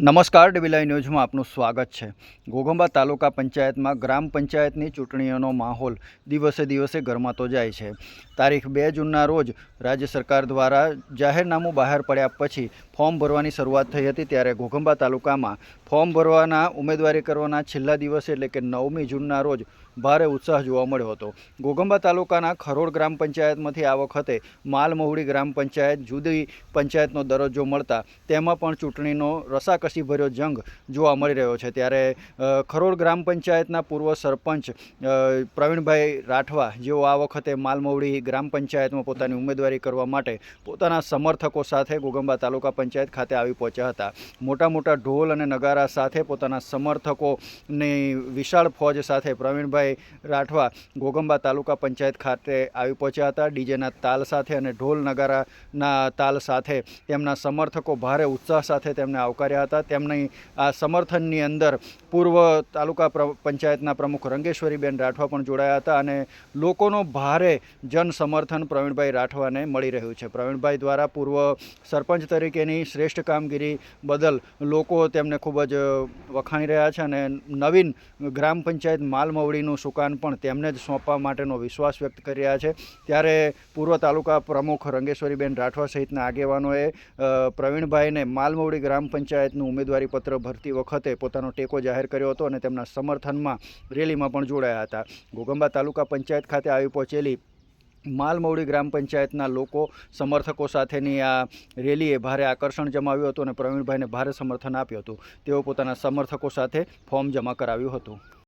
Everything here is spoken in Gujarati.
નમસ્કાર ડિવિલાઈ ન્યૂઝમાં આપનું સ્વાગત છે. ઘોઘંબા તાલુકા પંચાયતમાં ગ્રામ પંચાયતની ચૂંટણીઓનો માહોલ દિવસે દિવસે ગરમાતો જાય છે. તારીખ બે જૂનના રોજ રાજ્ય સરકાર દ્વારા જાહેરનામું બહાર પડ્યા પછી ફોર્મ ભરવાની શરૂઆત થઈ હતી ત્યારે ઘોઘંબા તાલુકામાં ફોર્મ ભરવાના ઉમેદવારી કરવાના છેલ્લા દિવસે એટલે કે નવમી જૂનના રોજ ભારે ઉત્સાહ જોવા મળ્યો હતો. ઘોઘંબા તાલુકાના ખરોડ ગ્રામ પંચાયતમાંથી આ વખતે માલમહુડી ગ્રામ પંચાયત જુદી પંચાયતનો દરજ્જો મળતા તેમાં પણ ચૂંટણીનો રસાકસીભર્યો જંગ જોવા મળી રહ્યો છે. ત્યારે ખરોડ ગ્રામ પંચાયતના પૂર્વ સરપંચ પ્રવીણભાઈ રાઠવા જેઓ આ વખતે માલમહુડી ગ્રામ પંચાયતમાં પોતાની ઉમેદવારી કરવા માટે પોતાના સમર્થકો સાથે ઘોઘંબા તાલુકા પંચાયત ખાતે આવી પહોંચ્યા હતા. મોટા મોટા ઢોલ અને નગારા સાથે પોતાના સમર્થકોની વિશાળ ફોજ સાથે પ્રવીણભાઈ રાઠવા ગોગંબા તાલુકા પંચાયત ખાતે આવી પહોંચ્યા હતા. ડીજેના તાલ સાથે અને ઢોલ નગારાના તાલ સાથે તેમના સમર્થકો ભારે ઉત્સાહ સાથે તેમને આવકાર્યા હતા. તેમની આ સમર્થનની અંદર પૂર્વ તાલુકા પંચાયતના પ્રમુખ રંગેશ્વરીબેન રાઠવા પણ જોડાયા હતા અને લોકોનો ભારે જન સમર્થન પ્રવીણભાઈ રાઠવાને મળી રહ્યું છે. પ્રવીણભાઈ દ્વારા પૂર્વ સરપંચ તરીકેની શ્રેષ્ઠ કામગીરી બદલ લોકો તેમને ખૂબ જ વખાણી રહ્યા છે અને નવીન ગ્રામ પંચાયત માલમવડીનું સુકાન પણ તેમને જ સોંપવા માટેનો વિશ્વાસ વ્યક્ત કરી રહ્યા છે. ત્યારે પૂર્વ તાલુકા પ્રમુખ રંગેશ્વરીબેન રાઠવા સહિતના આગેવાનોએ પ્રવીણભાઈને માલમવડી ગ્રામ પંચાયતનું ઉમેદવારી પત્ર ભરતી વખતે પોતાનો ટેકો જાહેર કર્યો હતો અને તેમના સમર્થનમાં રેલીમાં પણ જોડાયા હતા. ઘોગંબા તાલુકા પંચાયત ખાતે આવી પહોંચેલી માલમવડી ગ્રામ પંચાયતના લોકો, સમર્થકો સાથેની આ રેલીએ ભારે આકર્ષણ જમાવ્યું હતું અને પ્રવીણભાઈને ભારે સમર્થન આપ્યું હતું. તેઓ પોતાના સમર્થકો સાથે ફોર્મ જમા કરાવ્યું હતું.